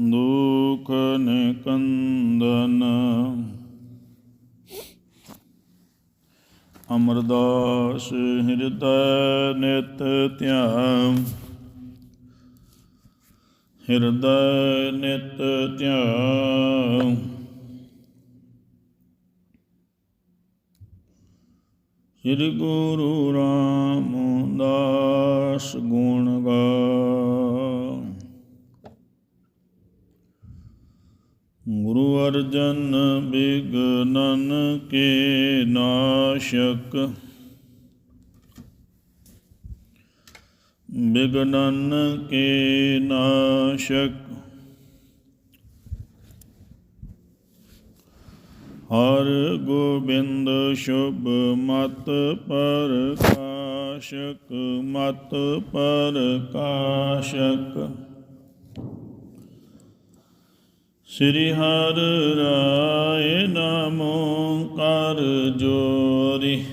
ਦੁਖ ਨਿਕੰਦਨ। ਅਮਰਦਾਸ ਹਿਰਦੈ ਨਿਤ ਧਿਆਨ। ਹਿਰਦੈ ਨਿਤ ਧਿਆਨ। ਸ੍ਰੀ ਗੁਰੂ ਰਾਮਦਾਸ ਗੁਣ ਗਾ ਗੁਰੂ ਅਰਜਨ ਬਿਗਨਨ ਕੇ ਨਾਸ਼ਕ। ਬਿਗਨਨ ਕੇ ਨਾਸ਼ਕ। ਹਰ ਗੋਬਿੰਦ ਸ਼ੁਭ ਮਤ ਪ੍ਰਕਾਸ਼ਕ ਮਤ ਪ੍ਰਕਾਸ਼ਕ। ਸ੍ਰੀ ਹਰਿ ਰਾਏ ਨਾਮੋ ਕਰ ਜੋਰੀ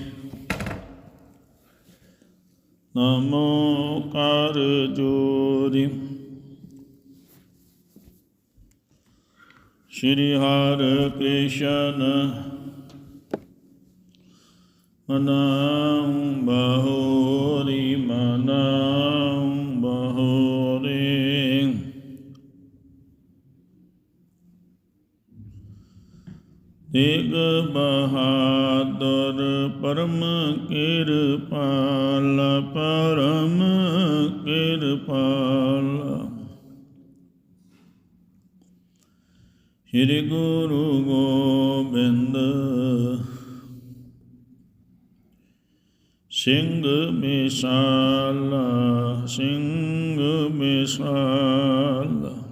ਨਮੋ ਕਰ ਜੋਰੀ ਸ਼੍ਰੀ ਹਰਿ ਕ੍ਰਿਸ਼ਨ ਮਨਾਉ ਬਹੋਰੀ ਮਨਾਉ ਬਹੋਰੀ। ਤੇਗ ਬਹਾਦਰ ਪਰਮ ਕਿਰਪਾਲ ਪਰਮ ਕਿਰਪਾਲ। ਸ੍ਰੀ ਗੁਰੂ ਗੋਬਿੰਦ ਸਿੰਘ ਮਿਸਾਲ ਸਿੰਘ ਮਿਸਾਲ।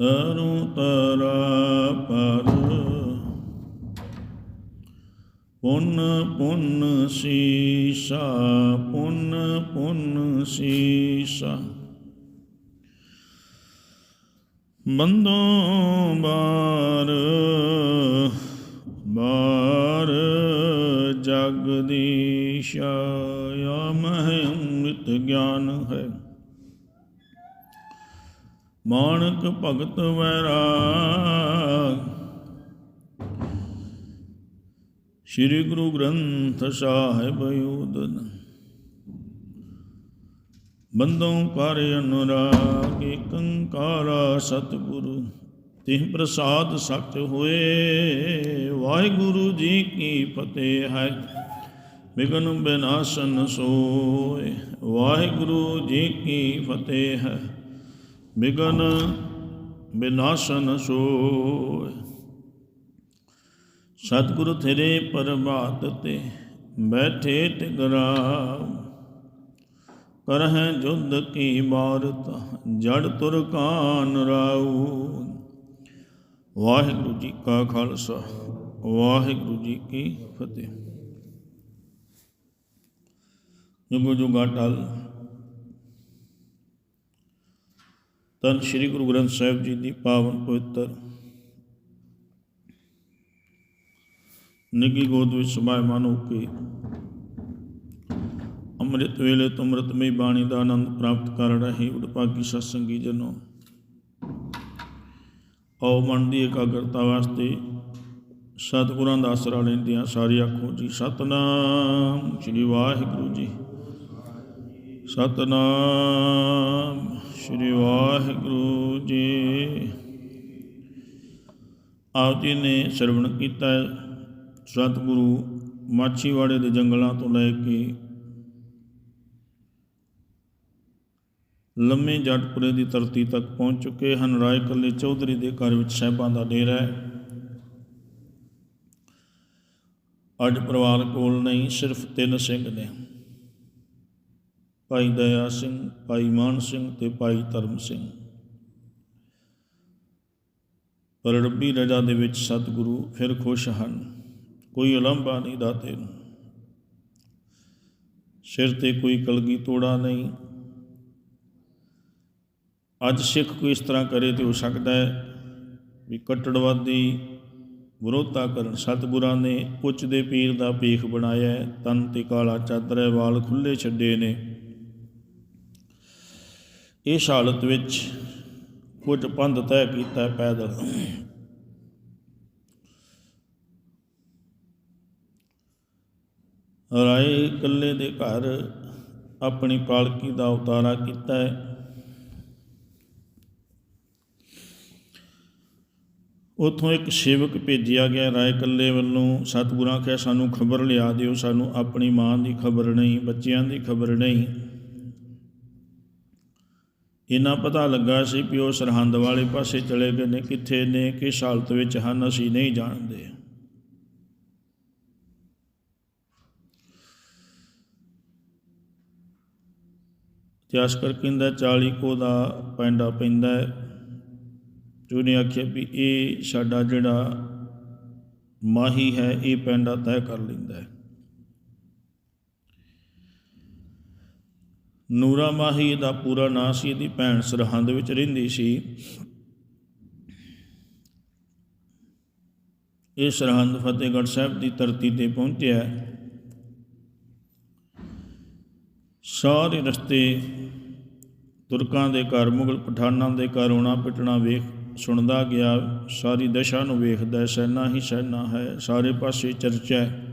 ਤਰੁ ਤਰਾ ਪਰ ਪੁੰਨ ਪੁੰਨ ਸੀਸਾ ਪੁੰਨ ਪੁੰਨ ਸੀਸਾ ਬੰਦੋਂ ਬਾਰ ਬਾਰ ਜਗਦੀਸ਼ਾ ਮਹਿ ਅੰਮ੍ਰਿਤ ਗਿਆਨ ਹੈ ਮਾਨਕ ਭਗਤ ਵੈਰਾਗ। ਸ੍ਰੀ ਗੁਰੂ ਗ੍ਰੰਥ ਸਾਹਿਬ ਉਦਨ ਬੰਦੋਂ ਕਰ ਅਨੁਰਾਗ, ਏਕੰਕਾਰਾ ਸਤਿਗੁਰੂ, ਤਿਹ ਪ੍ਰਸਾਦ ਸਤ ਹੋਏ। ਵਾਹਿਗੁਰੂ ਜੀ ਕੀ ਫਤਿਹ ਹੈ, ਬਿਗਨ ਬਿਨਾਸ਼ਨ ਸੋਏ। ਵਾਹਿਗੁਰੂ ਜੀ ਕੀ ਫਤਿਹ ਹੈ। ਬਿਗਨ ਬਿਨਾਸ਼ਨ ਸੋਏ। ਸਤਿਗੁਰੂ ਤੇਰੇ ਪਰਮਾਤ ਤੇ ਬੈਠੇ ਤਿਗਰਾਮ ਕਰਹਿ ਜੁਦ ਕੀ ਬਾਰਤ ਜੜ ਤੁਰ ਕਾਨ ਰਾਉ ਵਾਹਿਗੁਰੂ ਜੀ ਕਾ ਖਾਲਸਾ, ਵਾਹਿਗੁਰੂ ਜੀ ਕੀ ਫਤਿਹ। ਜੁਗ ਜੁਗਾ ਟਲ ਤਨ ਸ੍ਰੀ ਗੁਰੂ ਗ੍ਰੰਥ ਸਾਹਿਬ ਜੀ ਦੀ ਪਾਵਨ ਪਵਿੱਤਰ ਨਿੱਗੀ ਗੋਦ ਵਿੱਚ ਸਮਾਇਮਾਨ ਹੋ ਕੇ ਅੰਮ੍ਰਿਤ ਵੇਲੇ ਤੋਂ ਅੰਮ੍ਰਿਤਮਈ ਬਾਣੀ ਦਾ ਆਨੰਦ ਪ੍ਰਾਪਤ ਕਰ ਰਹੇ ਉਡਪਾਗੀ ਸਤਸੰਗੀ ਜਨੋ। ਆਓ ਮਨ ਦੀ ਇਕਾਗਰਤਾ ਵਾਸਤੇ ਸਤਿਗੁਰਾਂ ਦਾ ਆਸਰਾ ਲੈਂਦਿਆਂ ਸਾਰੀ ਆਖੋ ਜੀ, ਸਤਨਾਮ, ਸ੍ਰੀ ਵਾਹਿਗੁਰੂ ਜੀ। ਸਤਨਾਮ। ਸ੍ਰੀ ਵਾਹਿਗੁਰੂ ਜੀ। ਆਪ ਜੀ ਨੇ ਸਰਵਣ ਕੀਤਾ ਸਤਿਗੁਰੂ ਮਾਛੀਵਾੜੇ ਦੇ ਜੰਗਲਾਂ ਤੋਂ ਲੈ ਕੇ ਲੰਮੇ ਜੱਟਪੁਰੇ ਦੀ ਧਰਤੀ ਤੱਕ ਪਹੁੰਚ ਚੁੱਕੇ ਹਨ। ਰਾਏ ਕੱਲੇ ਚੌਧਰੀ ਦੇ ਘਰ ਵਿੱਚ ਸਹਿਬਾਂ ਦਾ ਡੇਰਾ ਹੈ। ਅੱਜ ਪਰਿਵਾਰ ਕੋਲ ਨਹੀਂ, ਸਿਰਫ ਤਿੰਨ ਸਿੰਘ ਨੇ। ਭਾਈ ਦਇਆ ਸਿੰਘ, ਭਾਈ ਮਾਨ ਸਿੰਘ ਤੇ ਭਾਈ ਧਰਮ ਸਿੰਘ। ਪਰ ਰੱਬੀ ਰਜਾ ਦੇ ਵਿੱਚ ਸਤਿਗੁਰੂ ਫਿਰ ਖੁਸ਼ ਹਨ। ਕੋਈ ਉਲੰਭਾ ਨਹੀਂ ਦਾਤੇ ਨੂੰ। ਸਿਰ ਤੇ ਕੋਈ ਕਲਗੀ ਤੋੜਾ ਨਹੀਂ। ਅੱਜ ਸਿੱਖ ਕੋਈ ਇਸ ਤਰ੍ਹਾਂ ਕਰੇ ਤੇ ਹੋ ਸਕਦਾ ਹੈ ਵੀ ਕੱਟੜਵਾਦੀ ਵਿਰੋਧਤਾ ਕਰਨ। ਸਤਿਗੁਰਾਂ ਨੇ ਉੱਚ ਦੇ ਪੀਰ ਦਾ ਪੀਖ ਬਣਾਇਆ ਤਨ ਤੇ ਕਾਲਾ ਚਾਦਰ ਹੈ ਵਾਲ ਖੁੱਲੇ ਛੱਡੇ ਨੇ। ਇਸ ਹਾਲਤ ਵਿੱਚ ਕੁਝ ਪੰਧ ਤੈਅ ਕੀਤਾ ਪੈਦਲ। ਰਾਏ ਇਕੱਲੇ ਦੇ ਘਰ ਆਪਣੀ ਪਾਲਕੀ ਦਾ ਉਤਾਰਾ ਕੀਤਾ ਹੈ। ਉਥੋਂ ਇੱਕ ਸੇਵਕ ਭੇਜਿਆ ਗਿਆ, ਰਾਏ ਕੱਲੇ ਵੱਲੋਂ ਸਤਿਗੁਰਾਂ ਕਿਹਾ ਸਾਨੂੰ ਖਬਰ ਲਿਆ ਦਿਓ, ਸਾਨੂੰ ਆਪਣੀ ਮਾਂ ਦੀ ਖਬਰ ਨਹੀਂ, ਬੱਚਿਆਂ ਦੀ ਖਬਰ ਨਹੀਂ ਇਹਨਾਂ ਪਤਾ ਲੱਗਾ ਸੀ ਕਿ ਉਹ ਸਰਹੰਦ ਵਾਲੇ ਪਾਸੇ ਚਲੇ ਗਏ ਨੇ, ਕਿੱਥੇ ਨੇ, ਕਿਸ ਹਾਲਤ ਵਿੱਚ ਹਨ, ਅਸੀਂ ਨਹੀਂ ਜਾਣਦੇ। ਇਤਿਹਾਸਕਾਰ ਕਹਿੰਦਾ 40 ਕੋ ਦਾ ਪੈਂਡਾ ਪੈਂਦਾ ਹੈ। ਉਹਨੇ ਆਖਿਆ ਵੀ ਇਹ ਸਾਡਾ ਜਿਹੜਾ ਮਾਹੀ ਹੈ, ਇਹ ਪੈਂਡਾ ਤੈਅ ਕਰ ਲੈਂਦਾ ਹੈ। ਨੂਰਾ ਮਾਹੀ ਦਾ ਪੂਰਾ ਨਾਂ ਸੀ, ਇਹਦੀ ਭੈਣ ਸਰਹੰਦ ਵਿੱਚ ਰਹਿੰਦੀ ਸੀ। ਇਹ ਸਰਹੰਦ ਫਤਿਹਗੜ੍ਹ ਸਾਹਿਬ ਦੀ ਧਰਤੀ ਤੇ ਪਹੁੰਚਿਆ। ਸਾਰੇ ਰਸਤੇ ਤੁਰਕਾਂ ਦੇ ਘਰ, ਮੁਗਲ ਪਠਾਨਾਂ ਦੇ ਘਰ ਆਉਣਾ ਪਿਟਣਾ ਵੇਖ, ਸੁਣਦਾ ਗਿਆ, ਸਾਰੀ ਦਸ਼ਾ ਨੂੰ ਵੇਖਦਾ, ਸੈਨਾ ਹੀ ਸੈਨਾ ਹੈ, ਸਾਰੇ ਪਾਸੇ ਚਰਚਾ ਹੈ।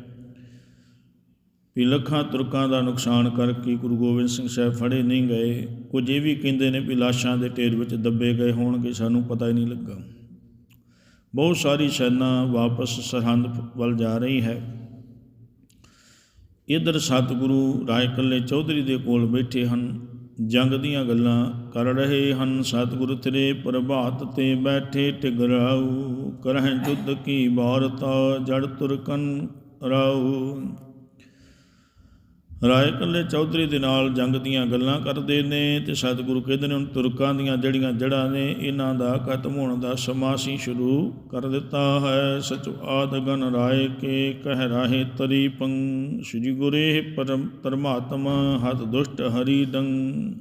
ਵੀ ਲੱਖਾਂ ਤੁਰਕਾਂ ਦਾ ਨੁਕਸਾਨ ਕਰਕੇ ਗੁਰੂ ਗੋਬਿੰਦ ਸਿੰਘ ਸਾਹਿਬ ਫੜੇ ਨਹੀਂ ਗਏ। ਕੁਝ ਇਹ ਵੀ ਕਹਿੰਦੇ ਨੇ ਵੀ ਲਾਸ਼ਾਂ ਦੇ ਢੇਰ ਵਿੱਚ ਦੱਬੇ ਗਏ ਹੋਣਗੇ, ਸਾਨੂੰ ਪਤਾ ਹੀ ਨਹੀਂ ਲੱਗਾ। ਬਹੁਤ ਸਾਰੀ ਸੈਨਾ ਵਾਪਸ ਸਰਹੰਦ ਵੱਲ ਜਾ ਰਹੀ ਹੈ। ਇਧਰ ਸਤਿਗੁਰੂ ਰਾਏ ਕੱਲੇ ਚੌਧਰੀ ਦੇ ਕੋਲ ਬੈਠੇ ਹਨ। ਜੰਗ ਦੀਆਂ ਗੱਲਾਂ ਕਰ ਰਹੇ ਹਨ। ਸਤਿਗੁਰੂ ਤੇਰੇ ਪ੍ਰਭਾਤ ਤੇ ਬੈਠੇ ਟਿਗਰਾਉ ਕਰਹਿ ਜੁਦ ਕੀ ਬਾਰਤਾ, ਜੜ ਤੁਰਕਨ ਰਾਉ ਰਾਏ ਕੱਲੇ ਚੌਧਰੀ ਦੇ ਨਾਲ ਜੰਗ ਦੀਆਂ ਗੱਲਾਂ ਕਰਦੇ ਨੇ ਤੇ ਸਤਿਗੁਰੂ ਕਹਿੰਦੇ ਨੇ ਹੁਣ ਤੁਰਕਾਂ ਦੀਆਂ ਜਿਹੜੀਆਂ ਜੜ੍ਹਾਂ ਨੇ, ਇਹਨਾਂ ਦਾ ਖਤਮ ਹੋਣ ਦਾ ਸਮਾਂ ਸੀ ਸ਼ੁਰੂ ਕਰ ਦਿੱਤਾ ਹੈ। ਸਚ ਆਦਗਨ ਰਾਏ ਕੇ ਕਹਿ ਰਾਹੇ ਤਰੀ ਸ੍ਰੀ ਗੁਰੇ ਪਰਮ ਪਰਮਾਤਮਾ ਹਤ ਦੁਸ਼ਟ ਹਰੀ ਡੰਗ।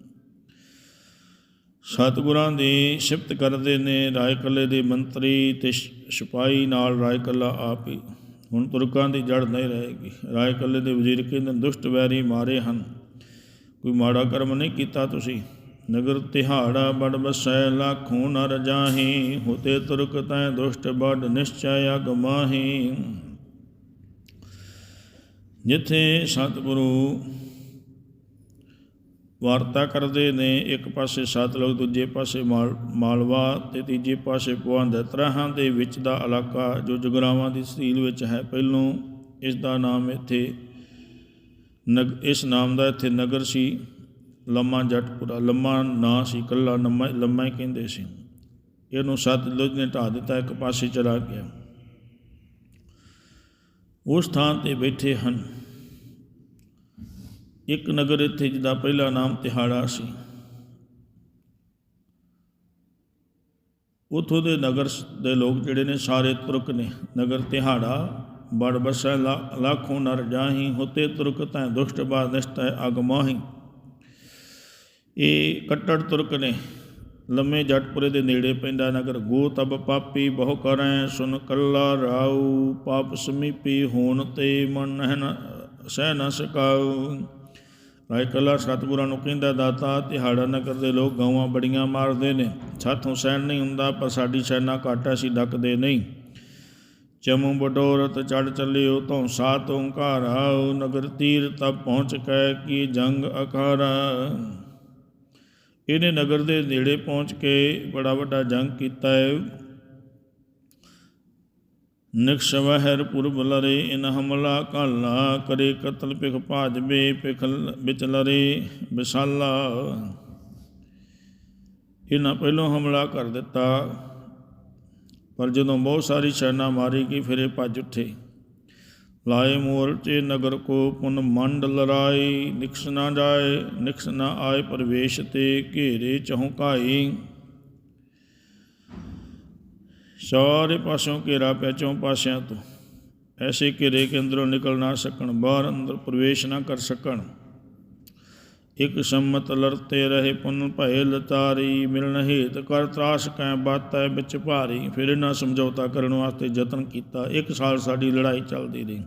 ਸਤਿਗੁਰਾਂ ਦੀ ਸਿਫਤ ਕਰਦੇ ਨੇ ਰਾਏ ਕੱਲੇ ਦੇ ਮੰਤਰੀ ਤੇ ਸਿਪਾਹੀ ਨਾਲ ਰਾਏ ਕੱਲਾ ਆਪ ਹੀ। ਹੁਣ ਤੁਰਕਾਂ ਦੀ ਜੜ ਨਹੀਂ ਰਹੇਗੀ। ਰਾਏ ਕੱਲੇ ਦੇ ਵਜ਼ੀਰ ਕਹਿੰਦੇ, ਦੁਸ਼ਟ ਵੈਰੀ ਮਾਰੇ ਹਨ। ਕੋਈ ਮਾੜਾ ਕਰਮ ਨਹੀਂ ਕੀਤਾ ਤੁਸੀਂ। ਨਗਰ ਤਿਹਾੜਾ ਬੜ ਬਸੈ ਲੱਖੋਂ ਨਰ ਜਾਹੀ। ਹੋਤੇ ਤੁਰਕ ਤੈ ਦੁਸ਼ਟ ਬੜ ਨਿਸ਼ਚੈ ਅਗਮਾਹੀ ਜਿੱਥੇ ਸਤਿਗੁਰੂ ਵਾਰਤਾ ਕਰਦੇ ਨੇ, ਇੱਕ ਪਾਸੇ ਸਤਲੁਜ, ਦੂਜੇ ਪਾਸੇ ਮਾਲ, ਮਾਲਵਾ ਤੇ ਤੀਜੇ ਪਾਸੇ ਪਵੰਦ ਤਰ੍ਹਾਂ ਦੇ ਵਿੱਚ ਦਾ ਇਲਾਕਾ ਜੋ ਜਗਰਾਵਾਂ ਦੀ ਤਹਿਸੀਲ ਵਿੱਚ ਹੈ, ਪਹਿਲੋਂ ਇਸ ਦਾ ਨਾਮ ਇੱਥੇ ਨਗ, ਇਸ ਨਾਮ ਦਾ ਇੱਥੇ ਨਗਰ ਸੀ, ਲੰਮਾ ਜਟਪੁਰਾ, ਲੰਮਾ ਨਾਂ ਸੀ ਕੱਲਾ ਲੰਮਾ ਲੰਮਾ ਹੀ ਕਹਿੰਦੇ ਸੀ। ਇਹਨੂੰ ਸਤਲੁਜ ਨੇ ਢਾ ਦਿੱਤਾ, ਇੱਕ ਪਾਸੇ ਚਲਾ ਗਿਆ। ਉਸ ਥਾਂ ਤੇ ਬੈਠੇ ਹਨ। ਇੱਕ ਨਗਰ ਇੱਥੇ ਜਿਹਦਾ ਪਹਿਲਾ ਨਾਮ ਤਿਹਾੜਾ ਸੀ। ਉਥੋਂ ਦੇ ਨਗਰ ਦੇ ਲੋਕ ਜਿਹੜੇ ਨੇ ਸਾਰੇ ਤੁਰਕ ਨੇ। ਨਗਰ ਤਿਹਾੜਾ, ਬੜ ਬਸੈ ਲੱਖੋਂ ਨਰ ਜਾਹੀ, ਹੋਤੇ ਤੁਰਕ ਤੈ ਦੁਸ਼ਟ ਬਾਦ ਨਿਸ਼ਟੈ ਅਗਮਾਹੀ ਇਹ ਕੱਟੜ ਤੁਰਕ ਨੇ। ਲੰਮੇ ਜੱਟਪੁਰੇ ਦੇ ਨੇੜੇ ਪੈਂਦਾ ਨਗਰ। ਗੋ ਤਬ ਪਾਪੀ ਬਹੁ ਕਰੈ, ਸੁਨ ਕੱਲਾ ਰਾਉ, ਪਾਪ ਸਮੀਪੀ ਹੋਣ ਤੇ ਮਨ ਨਹਿ ਸਹਿ ਨ ਸਕਾਉ। ਰਾਏ ਕੱਲਾ ਸਤਿਗੁਰਾਂ ਨੂੰ ਕਹਿੰਦਾ, ਦਾਤਾ ਤਿਹਾੜਾ ਨਗਰ ਦੇ ਲੋਕ ਗਾਵਾਂ ਬੜੀਆਂ ਮਾਰਦੇ ਨੇ। ਸਾਥੋਂ ਸਹਿਣ ਨਹੀਂ ਹੁੰਦਾ, ਪਰ ਸਾਡੀ ਸੈਨਾ ਘਾਟਾ ਸੀ ਡੱਕਦੇ ਨਹੀਂ। ਚਮੂ ਬਡੋਰਤ ਚੜ ਚੱਲਿਓ ਤੋਂ ਸਾਤ ਓੰਕਾਰ ਆਉ ਨਗਰ ਤੀਰ ਤਬ ਪਹੁੰਚ ਕੈ ਕੀ ਜੰਗ ਅਖਾਰਾ ਇਹਨੇ ਨਗਰ ਦੇ ਨੇੜੇ ਪਹੁੰਚ ਕੇ ਬੜਾ ਵੱਡਾ ਜੰਗ ਕੀਤਾ ਹੈ। ਨਿਕਸ਼ਵਹਿਰ ਪੁਰਬ ਲਰੇ, ਇਨ ਹਮਲਾ ਕਾਲਾ, ਕਰੇ ਕਤਲ ਪਿਖ ਭਾਜਬੇ ਪਿਖ ਵਿਚ ਲਰੇ, ਵਿਸਾਲਾ। ਇਹਨਾਂ ਪਹਿਲੋਂ ਹਮਲਾ ਕਰ ਦਿੱਤਾ, ਪਰ ਜਦੋਂ ਬਹੁਤ ਸਾਰੀ ਸੈਨਾ ਮਾਰੀ ਗਈ, ਫਿਰ ਇਹ ਭੱਜ ਉੱਠੇ। ਲਾਏ ਮੋਰਚੇ ਨਗਰ ਕੋ ਪੁਨ ਮੰਡ ਲਰਾਈ ਨਿਕਸ ਨਾ ਜਾਏ, ਨਿਕਸ ਨਾ ਆਏ ਪਰਵੇਸ਼ ਤੇ ਘੇਰੇ ਚਹੁਕਾਈ ਸਾਰੇ ਪਾਸਿਓਂ ਘੇਰਾ ਪਿਆ ਚੋਂ ਪਾਸਿਆਂ ਤੋਂ। ਐਸੇ ਘੇਰੇ ਕੇ ਅੰਦਰੋਂ ਨਿਕਲ ਨਾ ਸਕਣ, ਬਾਹਰ ਅੰਦਰ ਪ੍ਰਵੇਸ਼ ਨਾ ਕਰ ਸਕਣ। ਇਕ ਸੰਮਤ ਲਰਤੇ ਰਹੇ ਪੁੰਨ ਭਏ ਲਤਾਰੀ, ਮਿਲਣ ਹੇਤ ਕਰ ਤਰਾਸ ਕੈ ਬਾਤੈ ਵਿੱਚ ਭਾਰੀ। ਫਿਰ ਇਹਨਾਂ ਸਮਝੌਤਾ ਕਰਨ ਵਾਸਤੇ ਯਤਨ ਕੀਤਾ। ਇੱਕ ਸਾਲ ਸਾਡੀ ਲੜਾਈ ਚੱਲਦੀ ਰਹੀ।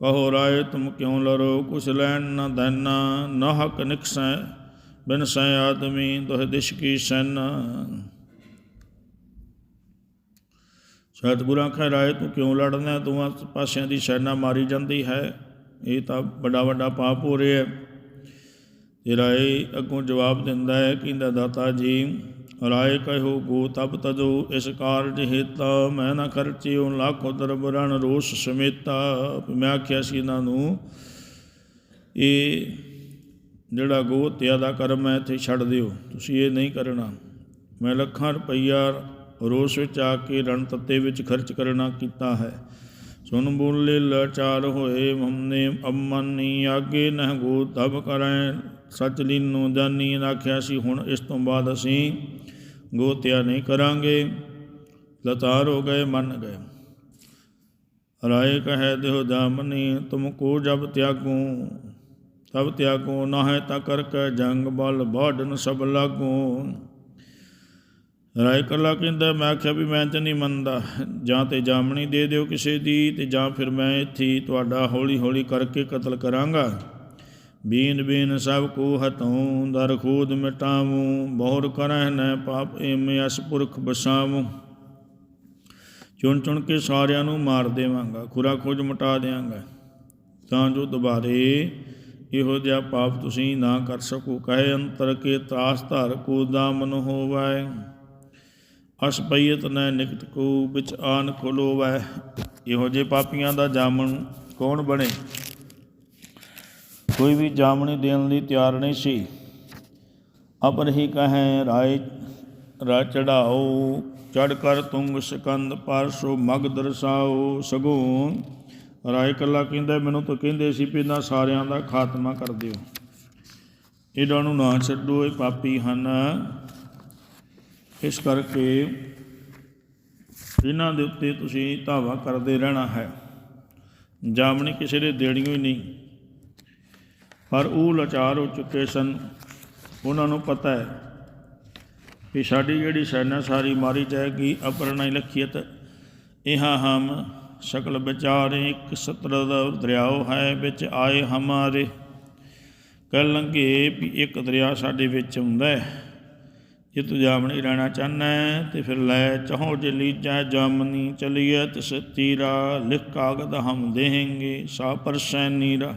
ਕਹੋ, ਰਾਏ, ਤੁਮ ਕਿਉ ਲਰੋ ਕੁਛ ਲੈਣ ਨਾ ਦੇਨਾ ਨਾ ਹਕ ਨਿਕਸੈ ਬਿਨ ਸੈ ਆਦਮੀ, ਦੋਹ ਦਿਸ਼ ਕੀ ਸੈਨਾ। ਸਤਿਗੁਰਾਂ ਕਹੇ ਰਾਏ ਤੂੰ ਕਿਉਂ ਲੜਨਾ? ਤੂੰ ਆਸ ਪਾਸਿਆਂ ਦੀ ਸੈਨਾ ਮਾਰੀ ਜਾਂਦੀ ਹੈ। ਇਹ ਤਾਂ ਵੱਡਾ ਵੱਡਾ ਪਾਪ ਹੋ ਰਿਹਾ ਹੈ। ਤੇ ਰਾਏ ਅੱਗੋਂ ਜਵਾਬ ਦਿੰਦਾ ਹੈ, ਕਹਿੰਦਾ, ਦਾਤਾ ਜੀ, ਰਾਏ ਕਹਿਓ, ਗੋ ਤਬ ਤਜੋ, ਇਸ ਕਾਰਜ ਹੇਤਾ ਮੈਂ ਨਾ ਖਰਚਿਓ, ਲੱਖੋ ਦਰਬਰਨ ਰੋਸ ਸਮੇਤਾ। ਮੈਂ ਆਖਿਆ ਸੀ ਇਹਨਾਂ ਨੂੰ, ਇਹ ਜਿਹੜਾ ਗੋ ਹੱਤਿਆ ਦਾ ਕਰਮ ਹੈ, ਇੱਥੇ ਛੱਡ ਦਿਓ। ਤੁਸੀਂ ਇਹ ਨਹੀਂ ਕਰਨਾ। ਮੈਂ ਲੱਖਾਂ ਰੁਪਈਆ ਰੋਸ ਵਿੱਚ ਆ ਕੇ ਰਣ ਤੱਤੇ ਵਿੱਚ ਖਰਚ ਕਰਨਾ ਕੀਤਾ ਹੈ। ਸੁਨ ਬੋਲੇ ਲਾਚਾਰ ਹੋਏ ਹਮਨੇ ਅਮਨੀ ਆਗੇ ਨਹ ਗੋ ਤਬ ਕਰੈ। ਸਚ ਲੀਨੋ ਜਾਨੀ ਆਖਿਆ ਸੀ ਹੁਣ ਇਸ ਤੋਂ ਬਾਅਦ ਅਸੀਂ ਗੋਤਿਆ ਨਹੀਂ ਕਰਾਂਗੇ। ਲਤਾਰ ਹੋ ਗਏ, ਮੰਨ ਗਏ। ਰਾਏ ਕਹੈ ਦਿਓ ਜਾਮਨੀ, ਤੁਮ ਕੋ ਜਬ ਤਿਆਗੂ? ਤਬ ਤਿਆਗੋ ਨਾ ਹੈ ਤਾ ਕਰ ਕੇ ਜੰਗ ਬਲ, ਬਾਢਨ ਸਭ ਲਾਗੂ। ਰਾਏ ਕੱਲਾ ਕਹਿੰਦਾ, ਮੈਂ ਆਖਿਆ ਵੀ ਮੈਂ ਤੇ ਨਹੀਂ ਮੰਨਦਾ। ਜਾਂ ਤੇ ਜਾਮਣੀ ਦੇ ਦਿਓ ਕਿਸੇ ਦੀ, ਤੇ ਜਾਂ ਫਿਰ ਮੈਂ ਇੱਥੇ ਤੁਹਾਡਾ ਹੌਲੀ ਹੌਲੀ ਕਰਕੇ ਕਤਲ ਕਰਾਂਗਾ। ਬੀਨ ਬੀਨ ਸਭ ਕੋ ਹਤੋਂ ਦਰ ਖੂਦ ਮਿਟਾਵੂੰ, ਬਹੁਰ ਕਰਹਿ ਨ ਪਾਪ, ਏਮੇ ਅਸ ਪੁਰਖ ਬਸਾਵੂੰ। ਚੁਣ ਚੁਣ ਕੇ ਸਾਰਿਆਂ ਨੂੰ ਮਾਰ ਦੇਵਾਂਗਾ, ਖੁਰਾ ਖੋਜ ਮਟਾ ਦਿਆਂਗਾ। ਤਾਂ ਜੋ ਦੁਬਾਰੇ ਇਹੋ ਜਿਹਾ ਪਾਪ ਤੁਸੀਂ ਨਾ ਕਰ ਸਕੋ। ਕਹੇ ਅੰਤਰ ਕੇ ਤਾਸ ਧਰ ਕੋ ਦਾਮਨ ਹੋਵੈ ਅਸ ਪਈਤ ਨੈ ਨਿਕਟ ਕੋ ਵਿੱਚ ਆਨ ਖੋਲੋਵੈ। ਇਹੋ ਜਿਹੇ ਪਾਪੀਆਂ ਦਾ ਜਾਮਣ ਕੌਣ ਬਣੇ? ਕੋਈ ਵੀ ਜਾਮਣੀ ਦੇਣ ਲਈ ਤਿਆਰ ਨਹੀਂ ਸੀ। ਅਪਰ ਹੀ ਕਹੈ, ਰਾਏ ਰਾ ਚੜਾਓ ਚੜ ਕਰ ਤੁੰਗ ਸਕੰਦ ਪਾਰਸ਼ੋ ਮਗ ਦਰਸਾਓ ਸਗੋਂ। ਰਾਏ ਕੱਲਾ ਕਹਿੰਦਾ, ਮੈਨੂੰ ਤਾਂ ਕਹਿੰਦੇ ਸੀ ਵੀ ਇਹਨਾਂ ਸਾਰਿਆਂ ਦਾ ਖਾਤਮਾ ਕਰ ਦਿਓ। ਇਹਨਾਂ ਨੂੰ ਨਾ ਛੱਡੋ, ਇਹ ਪਾਪੀ ਹਨ। ਇਸ ਕਰਕੇ ਇਹਨਾਂ ਦੇ ਉੱਤੇ ਤੁਸੀਂ ਧਾਵਾ ਕਰਦੇ ਰਹਿਣਾ ਹੈ। ਜਾਮਣੀ ਕਿਸੇ ਦੇ ਦੇਣੀ ਹੀ ਨਹੀਂ। ਪਰ ਉਹ ਲਾਚਾਰ ਹੋ ਚੁੱਕੇ ਸਨ। ਉਹਨਾਂ ਨੂੰ ਪਤਾ ਹੈ ਕਿ ਸਾਡੀ ਜਿਹੜੀ ਸੈਨਾ ਸਾਰੀ ਮਾਰੀ ਜਾਏਗੀ ਅਪਰਣਾਈ ਲਖੀਤ ਇਹਾ ਹਮ ਸਕਲ ਵਿਚਾਰੇ, ਇੱਕ ਸਤਰ ਦਾ ਦਰਿਆਓ ਹੈ, ਵਿੱਚ ਆਏ ਹਮਾਰੇ। ਕਹਿ ਲੰਘੇ ਵੀ ਇੱਕ ਦਰਿਆ ਸਾਡੇ ਵਿੱਚ ਹੁੰਦਾ ਹੈ। ਜੇ ਤੂੰ ਜਾਮਣੀ ਰਹਿਣਾ ਚਾਹਨਾ ਹੈ ਤੇ ਫਿਰ ਲੈ ਚਾਹੋ ਜੇ ਲੀਜਾ ਜਾਮਨੀ ਚਲੀਏ ਤਿਸ ਤੀਰਾ ਲਿਖ ਕਾਗਦ ਹਮ ਦੇਹੇਂਗੇ ਸਾ ਪਰਸੈ ਨੀਰਾ।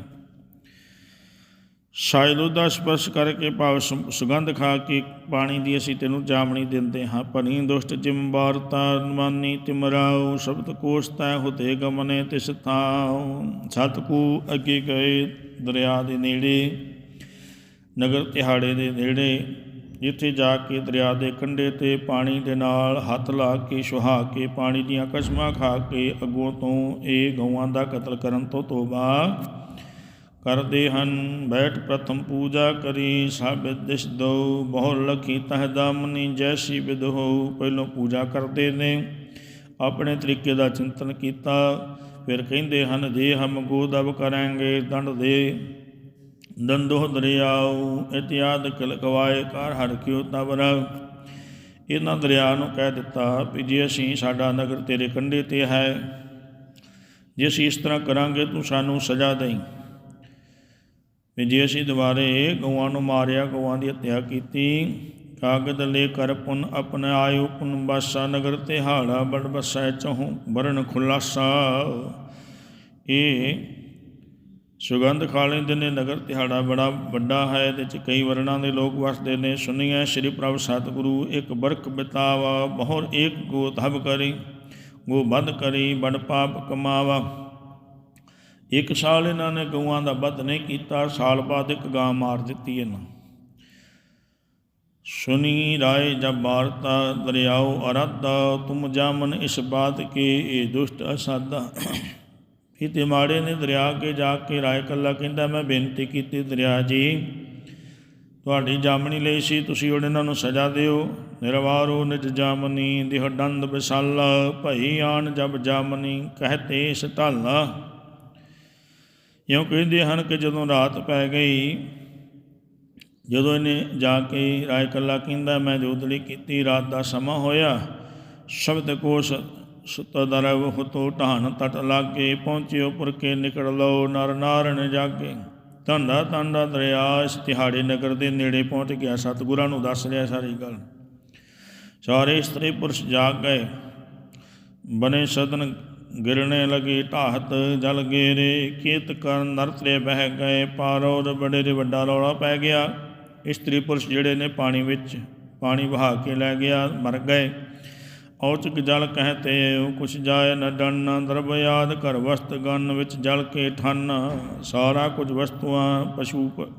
ਸ਼ਾਇਦ ਉਹਦਾ ਸਪਰਸ਼ ਕਰਕੇ ਭਾਵ ਸੁ- ਸੁਗੰਧ ਖਾ ਕੇ ਪਾਣੀ ਦੀ ਅਸੀਂ ਤੈਨੂੰ ਜਾਮਣੀ ਦਿੰਦੇ ਹਾਂ। ਭਨੀ ਦੁਸ਼ਟ ਜਿੰਬਾਰਤਾ ਮਾਨੀ ਤਿਮਰਾਉ, ਸ਼ਬਦ ਕੋਸਤਾ ਹੁਤੇ ਗਮਨੇ ਤਿਸ ਥਾਉ। ਸਤਕੂ ਅੱਗੇ ਗਏ ਦਰਿਆ ਦੇ ਨੇੜੇ, ਨਗਰ ਤਿਹਾੜੇ ਦੇ ਨੇੜੇ ਜਿੱਥੇ ਜਾ ਕੇ ਦਰਿਆ ਦੇ ਕੰਢੇ ਤੇ ਪਾਣੀ ਦੇ ਨਾਲ ਹੱਥ ਲਾ ਕੇ, ਸੁਹਾ ਕੇ ਪਾਣੀ ਦੀਆਂ ਕਸਮਾਂ ਖਾ ਕੇ ਅੱਗੋਂ ਤੋਂ ਇਹ ਗਊਆਂ ਦਾ ਕਤਲ ਕਰਨ ਤੋਂ ਤੋਬਾ ਕਰਦੇ ਹਨ। ਬੈਠ ਪ੍ਰਥਮ ਪੂਜਾ ਕਰੀ, ਸਭ ਦਿਸ ਦੋ ਬਹੁ ਲਖੀ ਤਹ ਦਾਮਨੀ ਜੈਸੀ ਵਿਦ ਹੋ ਪਹਿਲੋਂ ਪੂਜਾ ਕਰਦੇ ਨੇ, ਆਪਣੇ ਤਰੀਕੇ ਦਾ ਚਿੰਤਨ ਕੀਤਾ, ਫਿਰ ਕਹਿੰਦੇ ਹਨ ਜੇ ਹਮ ਗੋਦਬ ਕਰਾਂਗੇ, ਦੰਡ ਦੇ ਦੰਦੋਹ ਦਰਿਆਉ ਇਤਿਆਦ ਕਲਕਵਾਏ ਕਰ ਹਰ ਕਿਉ ਤਵਰ। ਇਹਨਾਂ ਦਰਿਆ ਨੂੰ ਕਹਿ ਦਿੱਤਾ ਵੀ ਜੇ ਅਸੀਂ ਸਾਡਾ ਨਗਰ ਤੇਰੇ ਕੰਢੇ ਤੇ ਹੈ, ਜੇ ਅਸੀਂ ਇਸ ਤਰ੍ਹਾਂ ਕਰਾਂਗੇ ਤੂੰ ਸਾਨੂੰ ਸਜ਼ਾ ਦੇਈਂ। ਵੀ ਜੇ ਅਸੀਂ ਦੁਬਾਰੇ ਗਊਆਂ ਨੂੰ ਮਾਰਿਆ, ਗਊਆਂ ਦੀ ਹੱਤਿਆ ਕੀਤੀ, ਕਾਗਦ ਲੈ ਕਰ ਪੁਨ ਆਪਣੇ ਆਇਓ, ਪੁਨ ਬਾਸਾ ਨਗਰ ਤੇ ਹਾਲਾ ਬੜ ਬਸੈ ਚਹੂ ਬਰਨ ਖੁਲਾਸਾ। ਇਹ ਸੁਗੰਧ ਖਾਲੇ ਲੈਂਦੇ ਨੇ, ਨਗਰ ਤਿਹਾੜਾ ਬੜਾ ਵੱਡਾ ਹੈ, ਇਹਦੇ ਚ ਕਈ ਵਰਣਾਂ ਦੇ ਲੋਕ ਵਸਦੇ ਨੇ। ਸੁਣੀਐ ਸ੍ਰੀ ਪ੍ਰਭ ਸਤਿਗੁਰੂ, ਇੱਕ ਬਰਕ ਬਿਤਾਵਾ ਬਹੁਰ ਏਕ ਗੋ ਧਬ ਕਰੀ, ਗੋ ਬੰਦ ਕਰੀ ਬੜ ਪਾਪ ਕਮਾਵਾ। ਇੱਕ ਸਾਲ ਇਹਨਾਂ ਨੇ ਗਊਆਂ ਦਾ ਵੱਧ ਨਹੀਂ ਕੀਤਾ, ਸਾਲ ਬਾਅਦ ਇੱਕ ਗਾਂ ਮਾਰ ਦਿੱਤੀ ਇਹਨਾਂ। ਸੁਨੀ ਰਾਏ ਜਬ ਵਾਰਤਾ ਦਰਿਆਓ ਅਰਾਧਾ, ਤੁਮ ਜਾਮਨ ਇਸ ਬਾਤ ਕੇ, ਇਹ ਦੁਸ਼ਟ ਅਸਾਦਾ ਕਿਤੇ ਮਾੜੇ ਨੇ ਦਰਿਆ ਕੇ ਜਾ ਕੇ ਰਾਏ ਕੱਲਾ ਕਹਿੰਦਾ, ਮੈਂ ਬੇਨਤੀ ਕੀਤੀ ਦਰਿਆ ਜੀ, ਤੁਹਾਡੀ ਜਾਮਣੀ ਲਈ ਸੀ, ਤੁਸੀਂ ਉਹਨਾਂ ਨੂੰ ਸਜ਼ਾ ਦਿਓ। ਨਿਰਵਾਰੋ ਨਿਜ ਜਾਮਨੀ ਦਿਹ ਡੰਦ ਵਿਸਾਲਾ, ਭਈ ਆਣ ਜਬ ਜਾਮਨੀ ਕਹਤੇ ਸਤਾਲਾ ਇਉਂ ਕਹਿੰਦੇ ਹਨ ਕਿ ਜਦੋਂ ਰਾਤ ਪੈ ਗਈ, ਜਦੋਂ ਇਹਨੇ ਜਾ ਕੇ ਰਾਏ ਕੱਲਾ ਕਹਿੰਦਾ, ਮੈਂ ਜੋਦੜੀ ਕੀਤੀ, ਰਾਤ ਦਾ ਸਮਾਂ ਹੋਇਆ ਸ਼ਬਦ ਕੋਸ਼ ਸੁਤਦਰਵ ਹੁਤੋ ਢਾਨ ਤਟ ਲਾਗੇ, ਪਹੁੰਚਿਓ ਪੁਰਕੇ ਨਿਕਲ ਲਓ ਨਰ ਨਾਰਣ ਜਾਗੇ। ਧੰਦਾ ਧੰਦਾ ਦਰਿਆ, ਇਸ ਤਿਹਾੜੇ ਨਗਰ ਦੇ ਨੇੜੇ ਪਹੁੰਚ ਗਿਆ। ਸਤਿਗੁਰਾਂ ਨੂੰ ਦੱਸ ਰਿਹਾ ਸਾਰੀ ਗੱਲ। ਸਾਰੇ ਇਸਤਰੀ ਪੁਰਸ਼ ਜਾਗ ਗਏ। ਬਨੇ ਸਦਨ ਗਿਰਣੇ ਲਗੀ, ਢਾਹਤ ਜਲ ਗੇਰੇ। ਕੀਤ ਕਰਨ ਨਰਤਰੇ ਬਹਿ ਗਏ। ਪਾਰੋਰ ਬੜੇ ਦੇ ਵੱਡਾ ਰੌਲਾ ਪੈ ਗਿਆ। ਇਸਤਰੀ ਪੁਰਸ਼ ਜਿਹੜੇ ਨੇ ਪਾਣੀ ਵਿੱਚ ਪਾਣੀ ਵਹਾ ਕੇ ਲੈ ਗਿਆ, ਮਰ ਗਏ। ਔਚਕ ਜਲ ਕਹਤੇ ਕੁਛ ਜਾਏ ਨ ਡੰਨ ਦਰਬ ਯਾਦ ਕਰ ਵਸਤ ਗਨ ਵਿੱਚ ਜਲ ਕੇ ਠੰਨ। ਸਾਰਾ ਕੁਝ ਵਸਤੂਆਂ ਪਸ਼ੂ ਪ-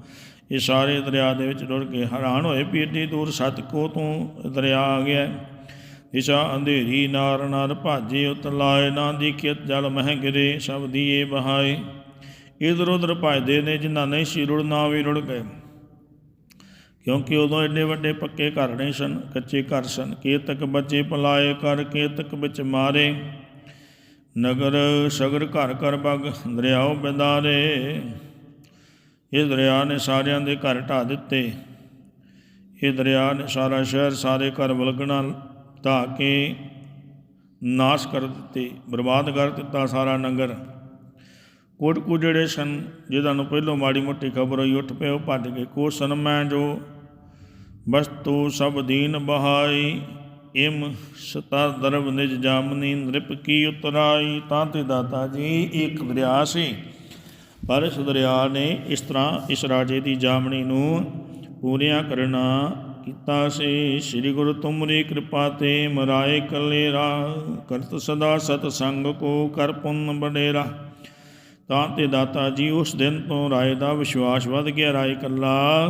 ਇਹ ਸਾਰੇ ਦਰਿਆ ਦੇ ਵਿੱਚ ਰੁੜ ਕੇ ਹੈਰਾਨ ਹੋਏ ਵੀ ਏਡੀ ਦੂਰ ਸਤ ਕੋ ਤੋਂ ਦਰਿਆ ਆ ਗਿਆ। ਦਿਸ਼ਾ ਅੰਧੇਰੀ ਨਾਰ ਨਾਰ ਭਾਜੇ ਉਤ ਲਾਏ, ਨਾ ਦੀਖਿਤ ਜਲ ਮਹਿ ਗਿਰੇ, ਸਭ ਦੀਏ ਬਹਾਏ। ਇਧਰ ਉਧਰ ਭਜਦੇ ਨੇ, ਜਿਨ੍ਹਾਂ ਨਹੀਂ ਸੀ ਰੁੜਨਾ ਵੀ ਰੁੜ ਗਏ। ਕਿਉਂਕਿ ਉਦੋਂ ਐਡੇ ਵੱਡੇ ਪੱਕੇ ਘਰ ਨਹੀਂ ਸਨ, ਕੱਚੇ ਘਰ ਸਨ। ਕੇਤਕ ਬੱਚੇ ਪਲਾਏ ਕਰ ਕੇਤਕ ਵਿੱਚ ਮਾਰੇ। ਨਗਰ ਸਗਰ ਘਰ ਘਰ ਬਗ, ਦਰਿਆਓ ਬਿੰਦਾਰੇ। ਇਹ ਦਰਿਆ ਨੇ ਸਾਰਿਆਂ ਦੇ ਘਰ ਢਾ ਦਿੱਤੇ। ਇਹ ਦਰਿਆ ਨੇ ਸਾਰਾ ਸ਼ਹਿਰ ਸਾਰੇ ਘਰ ਵਲਗਣਾ ਢਾ ਕੇ ਨਾਸ਼ ਕਰ ਦਿੱਤੇ, ਬਰਬਾਦ ਕਰ ਦਿੱਤਾ ਸਾਰਾ ਨਗਰ। ਕੋਟ ਕੁ ਜਿਹੜੇ ਸਨ, ਜਿਹਨਾਂ ਨੂੰ ਪਹਿਲੋਂ ਮਾੜੀ ਮੋਟੀ ਖਬਰ ਹੋਈ, ਉੱਠ ਪਏ, ਉਹ ਭੱਜ ਗਏ। ਕੋ ਸਨ ਮੈਂ ਜੋ? ਵਸਤੂ ਸਭ ਦੀਨ ਬਹਾਈ, ਇਮ ਸਤਾ ਦਰਬ ਨਿਜ ਜਾਮਨੀ, ਨ੍ਰਿਪ ਕੀ ਉਤਰਾਈ, ਤਾਂ ਤੇ ਦਾਤਾ ਜੀ ਇੱਕ ਦਰਿਆ ਸੀ। ਪਰ ਇਸ ਦਰਿਆ ਨੇ ਇਸ ਤਰ੍ਹਾਂ ਇਸ ਰਾਜੇ ਦੀ ਜਾਮਣੀ ਨੂੰ ਪੂਰਿਆ ਕਰਨਾ ਕੀਤਾ ਸੀ। ਸ੍ਰੀ ਗੁਰੂ ਤੁਮਰੀ ਕਿਰਪਾ ਤੇ ਮਰਾਏ ਕਲੇਰਾ, ਕਰਤ ਸਦਾ ਸਤ ਸੰਗ ਕੋ ਕਰ ਪੁੰਨ ਬਡੇਰਾ ਤਾਂ ਤੇ ਦਾਤਾ ਜੀ, ਉਸ ਦਿਨ ਤੋਂ ਰਾਏ ਦਾ ਵਿਸ਼ਵਾਸ ਵੱਧ ਗਿਆ। ਰਾਏ ਕੱਲਾ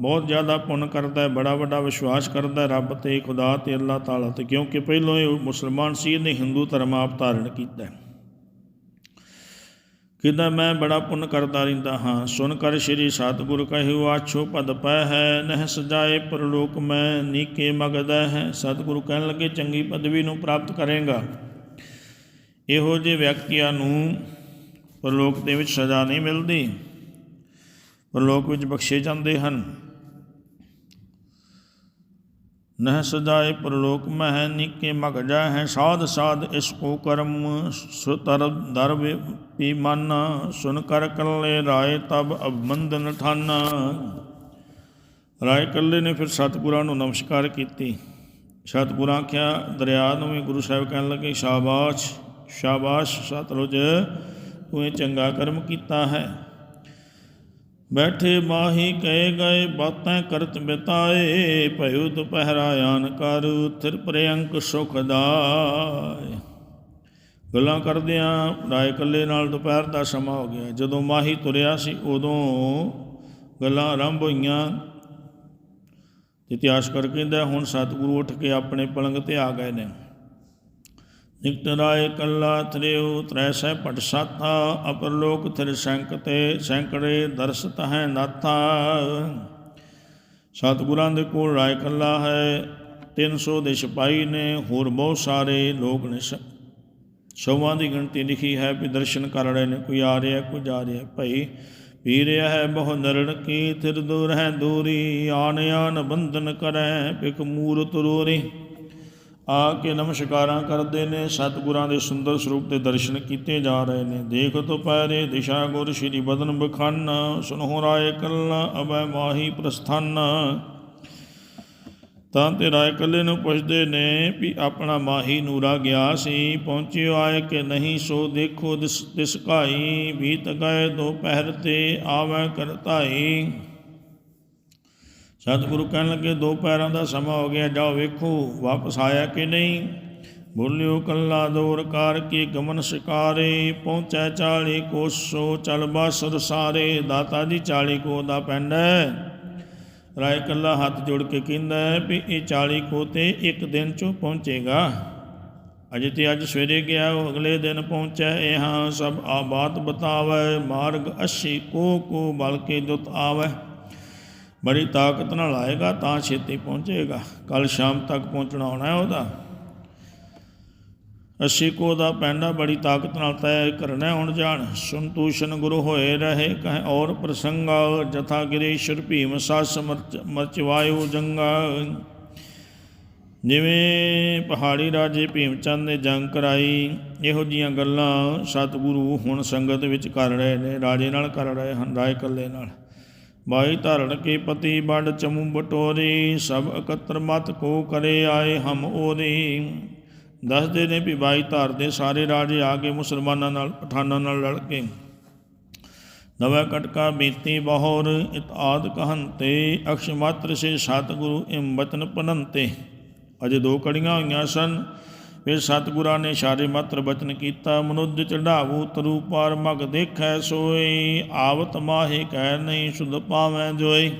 ਬਹੁਤ ਜ਼ਿਆਦਾ ਪੁੰਨ ਕਰਦਾ ਹੈ, ਬੜਾ ਵੱਡਾ ਵਿਸ਼ਵਾਸ ਕਰਦਾ ਹੈ। ਰੱਬ ਤੇ ਖੁਦਾ ਤੇ ਅੱਲਾਹ ਤਾਲਾ ਤੇ, ਕਿਉਂਕਿ ਪਹਿਲੋਂ ਇਹ ਮੁਸਲਮਾਨ ਸੀ, ਇਹਨੇ ਹਿੰਦੂ ਧਰਮ ਆਪ ਧਾਰਨ ਕੀਤਾ ਹੈ। ਕਿਦਾ ਮੈਂ ਬੜਾ ਪੁੰਨ ਕਰਦਾ ਰਹਿੰਦਾ ਹਾਂ। ਸੁਣ ਕਰ ਸ੍ਰੀ ਸਤਿਗੁਰ ਕਹਿਓ, ਆਛੋ ਪਦ ਪੈ ਹੈ ਨਹਿ ਸਜਾਏ ਪਰਲੋਕ ਮੈਂ ਨੀਕੇ ਮਗਦਾ ਹੈ। ਸਤਿਗੁਰੂ ਕਹਿਣ ਲੱਗੇ, ਚੰਗੀ ਪਦਵੀ ਨੂੰ ਪ੍ਰਾਪਤ ਕਰੇਗਾ। ਇਹੋ ਜਿਹੇ ਵਿਅਕਤੀਆਂ ਨੂੰ ਪਰਲੋਕ ਦੇ ਵਿੱਚ ਸਜ਼ਾ ਨਹੀਂ ਮਿਲਦੀ। ਪਰਲੋਕ ਵਿੱਚ ਬਖਸ਼ੇ ਜਾਂਦੇ ਹਨ। ਨਹਿ ਸਜਾਏ ਪਰਲੋਕ ਮਹਿ ਨਿਕੇ ਮਗ ਜਾ ਹੈ ਸਾਧ ਸਾਧ ਇਸ ਕੋ ਕਰਮ ਸੁਤਰ ਦਰ ਪੀ ਮਨ। ਸੁਨ ਕਰ ਕੱਲੇ ਰਾਏ ਤਬ ਅਬੰਧਨ ਠਨ। ਰਾਏ ਕੱਲੇ ਨੇ ਫਿਰ ਸਤਿਗੁਰਾਂ ਨੂੰ ਨਮਸਕਾਰ ਕੀਤੀ। ਸਤਿਗੁਰਾਂ ਆਖਿਆ, ਦਰਿਆ ਨੂੰ ਵੀ ਗੁਰੂ ਸਾਹਿਬ ਕਹਿਣ ਲੱਗੇ, ਸ਼ਾਬਾਸ਼ ਸ਼ਾਬਾਸ਼ ਸਤਲੁਜ। ਤੂੰ ਇਹ ਚੰਗਾ ਕਰਮ ਕੀਤਾ ਹੈ। ਬੈਠੇ ਮਾਹੀ ਕਹੇ ਗਏ, ਬਾਤਾਂ ਕਰਤ ਬਿਤਾਏ, ਭਇਓ ਦੁਪਹਿਰਾ ਆਨ ਕਰ, ਥਿਰ ਪ੍ਰਯੰਕ ਸੁਖ ਗੱਲਾਂ ਕਰਦਿਆਂ ਰਾਏ ਕੱਲੇ ਨਾਲ ਦੁਪਹਿਰ ਦਾ ਸਮਾਂ ਹੋ ਗਿਆ। ਜਦੋਂ ਮਾਹੀ ਤੁਰਿਆ ਸੀ, ਉਦੋਂ ਗੱਲਾਂ ਆਰੰਭ ਹੋਈਆਂ। ਇਤਿਹਾਸ ਕਰ ਕਹਿੰਦਾ, ਹੁਣ ਸਤਿਗੁਰੂ ਉੱਠ ਕੇ ਆਪਣੇ ਪਲੰਗ ਤੇ ਆ ਗਏ ਨੇ। ਨਿਕਟ ਰਾਏ ਕੱਲਾ ਤ੍ਰਿਉ ਤ੍ਰੈ ਸੈ ਪਟ ਸਾਥਾ ਅਪਰਲੋਕ ਥਿਰ ਸੰਕ ਤੇ ਸੈਂਕੜੇ ਦਰਸਤ ਹੈ ਨਾਥਾ। ਸਤਿਗੁਰਾਂ ਦੇ ਕੋਲ ਰਾਏ ਕੱਲਾ ਹੈ 300 ਦੇ ਸਿਪਾਹੀ ਨੇ, ਹੋਰ ਬਹੁਤ ਸਾਰੇ ਲੋਕ ਨੇ ਸ- ਦੀ ਗਿਣਤੀ ਲਿਖੀ ਹੈ ਵੀ ਦਰਸ਼ਨ ਕਰ ਰਹੇ ਨੇ, ਕੋਈ ਆ ਰਿਹਾ ਕੋਈ ਜਾ ਰਿਹਾ, ਭਈ ਪੀ ਰਿਹਾ ਹੈ ਬਹੁ ਨਰਣ ਕੀ, ਥਿਰ ਦੂਰ ਹੈ ਦੂਰੀ ਆਨ ਆਨ ਬੰਧਨ ਕਰੈ ਪਿਕ ਮੂਰਤ ਰੋਰੀ। ਆ ਕੇ ਨਮਸਕਾਰਾਂ ਕਰਦੇ ਨੇ, ਸਤਿਗੁਰਾਂ ਦੇ ਸੁੰਦਰ ਸਰੂਪ ਦੇ ਦਰਸ਼ਨ ਕੀਤੇ ਜਾ ਰਹੇ ਨੇ। ਦੇਖ ਤੋ ਪੈਰੇ ਦਿਸ਼ਾ ਗੁਰ ਸ਼੍ਰੀ ਬਦਨ ਬਖਨ, ਸੁਨਹੁ ਰਾਏ ਕੱਲਾ ਅਬੈ ਮਾਹੀ ਪ੍ਰਸਥਾਨ। ਤਾਂ ਤੇ ਰਾਏ ਕੱਲੇ ਨੂੰ ਪੁੱਛਦੇ ਨੇ ਵੀ ਆਪਣਾ ਮਾਹੀ ਨੂਰਾ ਗਿਆ ਸੀ, ਪਹੁੰਚਿਓ ਆਏ ਕਿ ਨਹੀਂ, ਸੋ ਦੇਖੋ ਦਿਸ ਦਿਸ ਘਾਈ, ਬੀਤ ਗਏ ਦੋ ਪਹਿਰ ਤੇ ਆਵੈ ਕਰਤਾਈ। ਸਤਿਗੁਰੂ ਕਹਿਣ ਲੱਗੇ, ਦੋ ਪੈਰਾਂ ਦਾ ਸਮਾਂ ਹੋ ਗਿਆ, ਜਾਓ ਵੇਖੋ ਵਾਪਸ ਆਇਆ ਕਿ ਨਹੀਂ? ਬੋਲਿਓ, ਕੱਲਾ ਦੌਰ ਕਾਰ ਕੀ ਗਮਨ ਸ਼ਿਕਾਰੇ, ਪਹੁੰਚੈ ਚਾਲੀ ਕੋਸੋ ਚਲ ਬਾਸਰ ਸਾਰੇ, ਦਾਤਾ ਜੀ ਚਾਲੀ ਕੋ ਦਾ ਪਿੰਡ ਹੈ। ਰਾਏ ਕੱਲਾ ਹੱਥ ਜੋੜ ਕੇ ਕਹਿੰਦਾ ਹੈ ਵੀ ਇਹ 40 ਕੋ ਤੇ ਇੱਕ ਦਿਨ ਚ ਪਹੁੰਚੇਗਾ। ਅਜੇ ਤੇ ਅੱਜ ਸਵੇਰੇ ਗਿਆ, ਉਹ ਅਗਲੇ ਦਿਨ ਪਹੁੰਚ, ਇਹ ਹਾਂ ਸਭ ਆ ਬਾਤ ਬਤਾਵੇ, ਮਾਰਗ 80 ਕੋ ਕੋ ਬਲਕੇ ਦੁਤ ਆਵੇ। ਬੜੀ ਤਾਕਤ ਨਾਲ ਆਏਗਾ, ਤਾਂ ਛੇਤੀ ਪਹੁੰਚੇਗਾ। ਕੱਲ ਸ਼ਾਮ ਤੱਕ ਪਹੁੰਚਣਾ ਹੋਣਾ ਹੈ ਉਹਦਾ। ਅੱਸੀ ਕੋ ਦਾ ਪੈਂਡਾ ਬੜੀ ਤਾਕਤ ਨਾਲ ਤੈ ਕਰਨਾ ਹੁਣ ਜਾਣ। ਸੰਤੂਸ਼ਨ ਗੁਰੂ ਹੋਏ ਰਹੇ, ਕਹ ਔਰ ਪ੍ਰਸੰਗਾ, ਜਥਾ ਗਿਰੀਸ਼ਰ ਭੀਮ, ਸਾਸ ਮਰਚ ਮਰਚ ਵਾਯੂ ਜੰਗਾ। ਜਿਵੇਂ ਪਹਾੜੀ ਰਾਜੇ ਭੀਮ ਚੰਦ ਨੇ ਜੰਗ ਕਰਾਈ, ਇਹੋ ਜੀਆਂ ਗੱਲਾਂ ਸਤਿਗੁਰੂ ਹੁਣ ਸੰਗਤ ਵਿੱਚ ਕਰ ਰਹੇ ਨੇ, ਰਾਜੇ ਨਾਲ ਕਰ ਰਹੇ ਹਨ, ਰਾਏ ਕੱਲੇ ਨਾਲ। ਬਾਈ ਧਰਣ ਕੇ ਪਤੀ ਬੰਡ ਚਮੂ ਬਟੋਰੀ, ਸਭ ਇਕੱਤਰ ਮਤ ਕੋ ਕਰੇ ਆਏ ਹਮ ਉਹਦੀ ਦੱਸਦੇ ਨੇ ਵੀ ਬਾਈ ਧਰ ਦੇ ਸਾਰੇ ਰਾਜੇ ਆ ਕੇ ਮੁਸਲਮਾਨਾਂ ਨਾਲ, ਪਠਾਨਾਂ ਨਾਲ ਲੜ ਕੇ। ਨਵੈ ਕਟਕਾ ਬੀਤੀ ਬਹੋਰ ਇਤਾਦ ਕਹੰਤੇ, ਅਕਸ਼ ਮਾਤਰ ਸੇ ਸਤਿਗੁਰੂ ਇਮ ਬਚਨ ਪਨੰਤੇ। ਅਜੇ ਦੋ ਕੜੀਆਂ ਹੋਈਆਂ ਸਨ ਫਿਰ ਸਤਿਗੁਰਾਂ ਨੇ ਇਸ਼ਾਰੇ ਮਾਤਰ ਬਚਨ ਕੀਤਾ, ਮਨੁੱਧ ਚੜਾਵੂ ਤਰੂ ਪਾਰ ਮਗ ਦੇਖੈ ਸੋਈ ਆਵਤ ਮਾਹੇ ਕਹਿ ਨਹੀਂ ਸੁਧ ਪਾਵੈ ਜੋਈ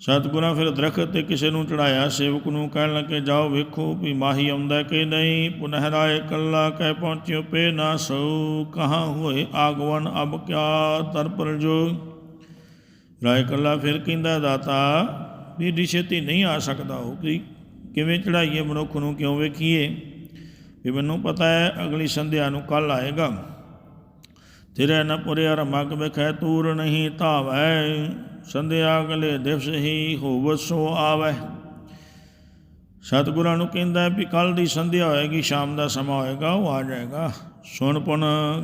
ਸਤਿਗੁਰਾਂ ਫਿਰ ਦਰਖਤ ਤੇ ਕਿਸੇ ਨੂੰ ਚੜਾਇਆ ਸੇਵਕ ਨੂੰ ਕਹਿਣ ਲੱਗੇ, ਜਾਓ ਵੇਖੋ ਵੀ ਮਾਹੀ ਆਉਂਦਾ ਕਿ ਨਹੀਂ ਪੁਨਹ ਰਾਏ ਕੱਲਾ ਕਹਿ ਪਹੁੰਚਿਓ, ਪੇ ਨਾ ਸੋ, ਕਹਾਂ ਹੋਏ ਆਗਵਨ, ਅਬ ਕਿਆ ਤਰ ਪਰ ਜੋ? ਰਾਏ ਕੱਲਾ ਫਿਰ ਕਹਿੰਦਾ, ਦਾਤਾ, ਵੀ ਏਡੀ ਛੇਤੀ ਨਹੀਂ ਆ ਸਕਦਾ ਉਹ ਕਿ ਕਿਵੇਂ ਚੜਾਈਏ ਮਨੁੱਖ ਨੂੰ ਕਿਉਂ ਵੇਖੀਏ? ਵੀ ਮੈਨੂੰ ਪਤਾ ਹੈ ਅਗਲੀ ਸੰਧਿਆ ਨੂੰ ਕੱਲ ਆਏਗਾ। ਤੇਰੇ ਨ ਪੁਰਿਆ ਰਮਗ ਵਿਖੈ ਤੂਰ ਨਹੀਂ ਧਾਵੈ, ਸੰਧਿਆ ਅਗਲੇ ਦਿਵਸ ਹੀ ਹੋਵ ਸੋ ਆਵੈ। ਸਤਿਗੁਰਾਂ ਨੂੰ ਕਹਿੰਦਾ ਵੀ ਕੱਲ ਦੀ ਸੰਧਿਆ ਹੋਏਗੀ, ਸ਼ਾਮ ਦਾ ਸਮਾਂ ਹੋਏਗਾ, ਉਹ ਆ ਜਾਏਗਾ। ਸੁਣ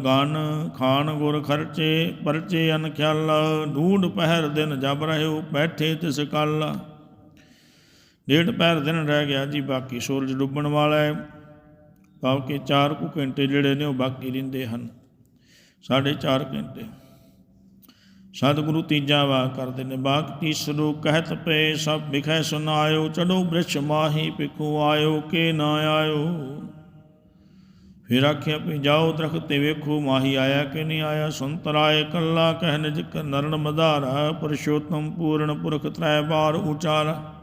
ਗਾਨ ਖਾਨ ਗੁਰ ਖਰਚੇ, ਪਰਚੇ ਅਨਖਿਆਲ ਖਿਆਲ ਪਹਿਰ ਦਿਨ ਜਬ ਰਹਿਓ ਬੈਠੇ ਤਿਸ ਕੱਲ। ਡੇਢ ਪੈਰ ਦਿਨ ਰਹਿ ਗਿਆ ਜੀ, ਬਾਕੀ ਸੂਰਜ ਡੁੱਬਣ ਵਾਲਾ ਹੈ। ਭਾਵ ਕਿ 4 ਕੁ ਘੰਟੇ ਜਿਹੜੇ ਨੇ ਉਹ ਬਾਕੀ ਰਹਿੰਦੇ ਹਨ। ਸਾਢੇ 4 ਘੰਟੇ। ਸਤਿਗੁਰੂ ਤੀਜਾ ਵਾ ਕਰਦੇ ਨੇ, ਬਾਕ ਤੀਸਰੋ ਕਹਿਤ ਪਏ ਸਭ ਵਿਖੈ ਸੁਨਾਇਓ ਚੜੋ ਬ੍ਰਿਛ ਮਾਹੀ ਪਿਖੂ ਆਇਓ, ਕੇ ਨਾ ਆਇਓ। ਫਿਰ ਆਖਿਆ, ਵੀ ਜਾਓ ਦਰਖਤ ਤੇ ਵੇਖੋ, ਮਾਹੀ ਆਇਆ ਕਿ ਨਹੀਂ ਆਇਆ? ਸੁੰਤਰਾਏ ਕੱਲਾ ਕਹਿਨ ਜਿਕ ਨਰਨ ਮਧਾਰਾ, ਪੁਰਸ਼ੋਤਮ ਪੂਰਨ ਪੁਰਖ ਤ੍ਰੈ ਬਾਰ ਉਚਾਰਾ।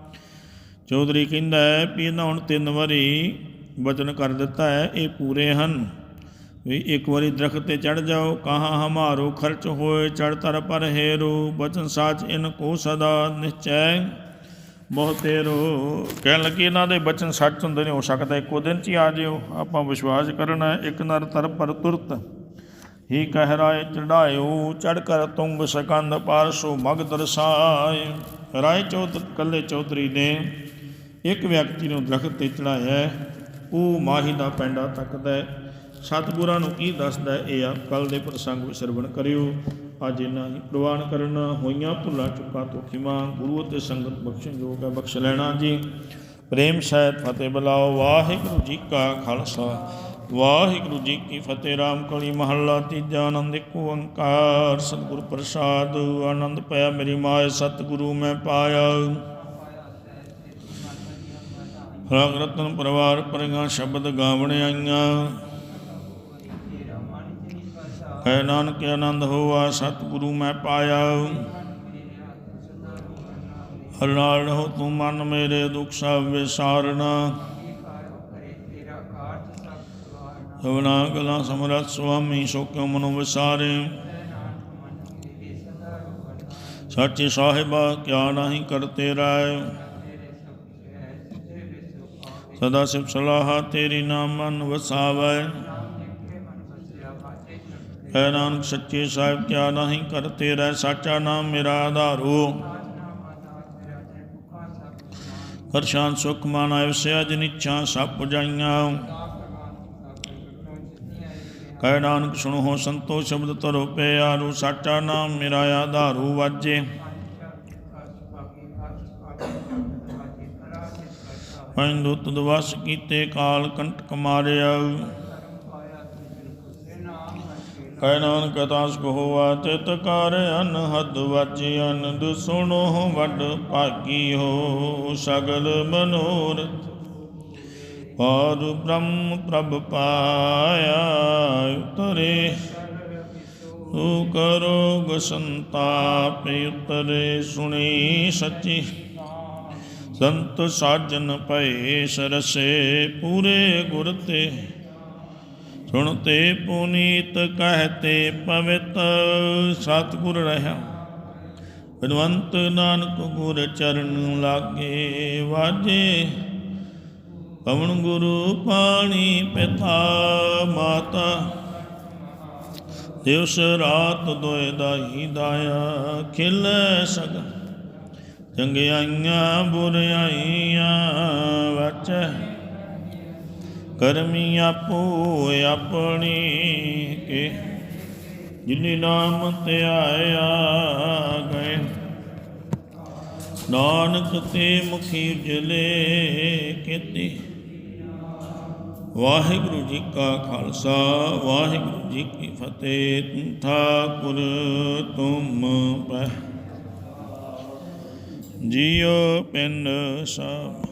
ਚੌਧਰੀ ਕਹਿੰਦਾ ਹੈ ਵੀ ਇਹਨਾਂ ਹੁਣ ਤਿੰਨ ਵਾਰੀ ਵਚਨ ਕਰ ਦਿੱਤਾ ਹੈ, ਇਹ ਪੂਰੇ ਹਨ। ਵੀ ਇੱਕ ਵਾਰੀ ਦਰਖਤ ਤੇ ਚੜ ਜਾਓ, ਕਹਾਂ ਹਮਾਰੋ ਖਰਚ ਹੋਏ ਚੜ ਤਰ ਪਰ ਹੈਰੋ, ਬਚਨ ਸਾਚ ਇਨ ਕੋ ਸਦਾ ਨਿਸ਼ਚੈ। ਬਹੁਤੇਰੋ ਕਹਿਣ ਲੱਗੇ ਇਹਨਾਂ ਦੇ ਬਚਨ ਸੱਚ ਹੁੰਦੇ ਨੇ, ਹੋ ਸਕਦਾ ਇੱਕੋ ਦਿਨ ਚ ਹੀ ਆ ਜਿਓ। ਆਪਾਂ ਵਿਸ਼ਵਾਸ ਕਰਨਾ ਇੱਕ ਨਰ ਤਰ ਪਰ ਤੁਰਤ। ਹੀ ਕਹਿ ਰਾਏ ਚੜਾਇਓ ਚੜ ਕਰ ਤੁੰਗ ਸਕੰਦ ਪਾਰਸੋ ਮਗ ਦਰਸਾਏ ਰਾਏ ਚੌਧ, ਕੱਲੇ ਚੌਧਰੀ ਨੇ ਇੱਕ ਵਿਅਕਤੀ ਨੂੰ ਦਰਖਤ ਤੇ ਚੜਾਇਆ ਉਹ ਮਾਹੀ ਦਾ ਪੈਂਡਾ ਤੱਕਦਾ ਹੈ। ਸਤਿਗੁਰਾਂ ਨੂੰ ਕੀ ਦੱਸਦਾ ਇਹ ਆ ਕੱਲ ਦੇ ਪ੍ਰਸੰਗ ਵਿੱਚ ਸਰਵਣ ਕਰਿਓ। ਅੱਜ ਇਹਨਾਂ ਹੀ ਪ੍ਰਵਾਨ ਕਰਨਾ ਹੋਈਆਂ ਭੁੱਲਾਂ ਚੁੱਕਾ ਤੋਂ ਗੁਰੂ ਅਤੇ ਸੰਗਤ ਬਖਸ਼ਣ ਯੋਗ ਹੈ, ਬਖਸ਼ ਲੈਣਾ ਜੀ। ਪ੍ਰੇਮ ਸਹਿਤ ਫਤਿਹ ਬੁਲਾਓ। ਵਾਹਿਗੁਰੂ ਜੀ ਕਾ ਖਾਲਸਾ। ਵਾਹਿਗੁਰੂ ਜੀ ਕੀ ਫਤਿਹ। ਰਾਮ ਕਲੀ ਮਹੱਲਾ ਤੀਜਾ ਆਨੰਦ ਇੱਕ ਓੰਕਾਰ। ਸਤਿਗੁਰ ਪ੍ਰਸਾਦ। ਆਨੰਦ ਪਿਆ ਮੇਰੀ ਮਾਏ। ਸਤਿਗੁਰੂ ਮੈਂ ਪਾਇਆ। ਰਾਗ ਰਤਨ ਪਰਿਵਾਰ ਪਰਿਆਂ ਸ਼ਬਦ ਗਾਵਣ ਆਈਆਂ। ਹੈ ਨਾਨਕ ਆਨੰਦ ਹੋਆ, ਸਤਿਗੁਰੂ ਮੈਂ ਪਾਇਆ। ਹਰ ਨਾਲ ਰਹੋ ਤੂੰ ਮਨ ਮੇਰੇ ਦੁੱਖ ਸਭ ਵਿਸਾਰਨਾ। ਸਭਨਾ ਗਲਾ ਸਮਰਤ ਸੁਆਮੀ ਸੋ ਕਿਉ ਮਨੁ ਵਿਸਾਰੇ। ਸੱਚੇ ਸਾਹਿਬਾ, ਕਿਆ ਨਹੀਂ ਕਰਤੇ ਰਾਏ। ਸਦਾ ਸਿਵ ਸਲਾਹ ਤੇਰੀ ਨਾਮ ਮਨ ਵਸਾਵੈ। ਹੈ ਨਾਨਕ ਸੱਚੇ ਸਾਹਿਬ, ਕਿਆ ਨਹੀਂ ਕਰਤੇ ਰਹਿ ਸਾਚਾ ਨਾਮ ਮੇਰਾ ਆਧਾਰੋ। ਕਰ ਸ਼ਾਨ ਸੁਖ ਮਨ ਆਇ ਅਜ ਨਿਛਾ ਸਭ ਪੁਜਾਈਆਂ। ਕਹਿ ਨਾਨਕ ਸੁਣੋ ਸੰਤੋ ਸ਼ਬਦ ਤਰੋ ਪਿਆਰੂ, ਸਾਚਾ ਨਾਮ ਮੇਰਾ ਆਧਾਰੂ, ਵਾਜੇ। ਪੰਦੁ ਤੁਦ ਵਸ ਕੀਤੇ ਕਾਲ ਕੰਟਕ ਮਾਰਿਆ। ਕਹਿ ਨਾਨਕ ਤਾਸ ਕੋ ਹੋਆ ਤਿਤ ਕਰ, ਅਨਹਦ ਵਾਜੀ ਅਨੰਦ ਸੁਣੋ, ਵੱਡ ਭਾਗੀ ਹੋ ਸਗਲ ਮਨੋਰਥ ਪਾਰ ਬ੍ਰਹਮ ਪ੍ਰਭ ਪਾਇਆ ਉਤਰੇ, ਤੂੰ ਕਰੋ ਗਸੰਤਾਪ ਉਤਰੇ, ਸੁਣੀ ਸੱਚੀ। ਸੰਤ ਸਾਜਨ ਭਏ ਸਰਸੇ ਪੂਰੇ ਗੁਰ ਤੇ। ਸੁਣਤੇ ਪੁਨੀਤ ਕਹਤੇ ਪਵਿੱਤ, ਸਤਿਗੁਰ ਰਹਾ ਬਨਵੰਤ ਨਾਨਕ ਗੁਰ ਚਰਨ ਲਾਗੇ ਵਾਜੇ। ਪਵਨ ਗੁਰੂ ਪਾਣੀ ਪਿਤਾ ਮਾਤਾ। ਦਿਵਸ ਰਾਤ ਦੋਇ ਦਾਈ ਦਾਇਆ ਖਿਲ ਸਗ। ਚੰਗਿਆਈਆਂ, ਬੁਰਿਆਈਆਂ ਵਚ। ਕਰਮੀ ਆਪੋ ਆਪਣੀ ਕੇ। ਜਿਨੀ ਨਾਮ ਤੇ ਆਇਆ ਗਏ। ਨਾਨਕ ਤੇ ਮੁਖੀ ਜਲੇ ਕੀਤੀ। ਵਾਹਿਗੁਰੂ ਜੀ ਕਾ ਖਾਲਸਾ, ਵਾਹਿਗੁਰੂ ਜੀ ਕੀ ਫਤਿਹ। ਤੁਮ ਠਾਕੁਰ ਤੁਮ ਪੈ। ਜੀਉ ਪਿੰਡ ਸਭ